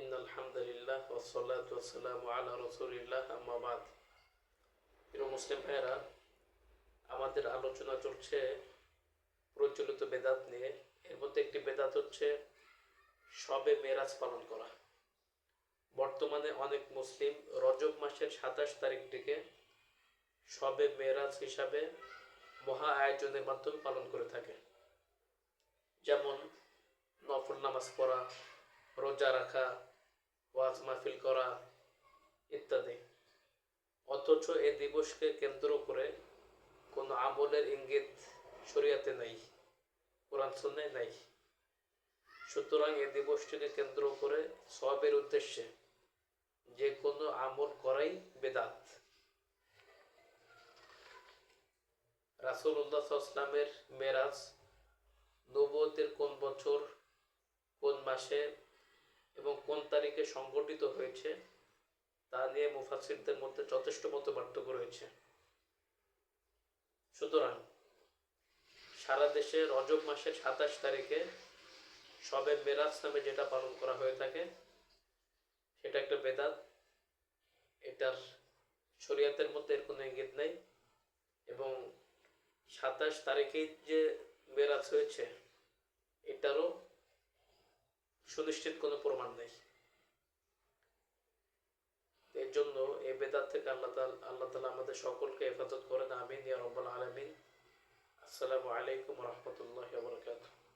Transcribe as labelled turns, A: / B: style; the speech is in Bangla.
A: ইন আলহামদুলিল্লাহ ওসলাত ওসালাম আলা রসুলিল্লাহ আম্মাবাদ প্রিয় মুসলিম ভাইয়েরা, আমাদের আলোচনা চলছে প্রচলিত বেদাত নিয়ে। এর মধ্যে একটি বেদাত হচ্ছে সবে মেরাজ পালন করা। বর্তমানে অনেক মুসলিম রজব মাসের সাতাশ তারিখটিকে সবে মেরাজ হিসাবে মহা আয়োজনের মাধ্যমে পালন করে থাকে। যেমন নফল নামাজ পড়া, রোজা রাখা ওয়াজ মাহফিল করা ইত্যাদি। অথচ এ দিবসকে কেন্দ্র করে কোনো আমলের ইঙ্গিত শরিয়াতে নাই, কোরআন সন্ন্যায় নাই। সুতরাং এ দিবসটিকে কেন্দ্র করে সবের উদ্দেশ্যে যে কোনো আমল করাই বেদাত। রাসুল্লাহ ইসলামের মেরাজ নবতের কোন বছর, কোন মাসে এবং কোন তারিখে সংগঠিত হয়েছে, তা নিয়ে মুফাসিরদের মধ্যে যথেষ্ট মত পার্থক্য রয়েছে। সুতরাং সারা দেশে রজব মাসের সাতাশ তারিখে সবে মেরাজ নামে যেটা পালন করা হয়ে থাকে, সেটা একটা বেদাত। এটার শরীয়তের মধ্যে এর কোনো ইঙ্গিত নেই। এবং সাতাশ তারিখেই যে মেরাজ হয়েছে সুনিশ্চিত কোনো প্রমাণ নেই। এর জন্য এই বেদাত থেকে আল্লাহ আল্লাহ তালা আমাদের সকলকে হেফাজত করেন। আমিন ইয়া রব্বাল আলমিন। আসসালামু আলাইকুম রহমতুল্লাহ বরকাতুহ।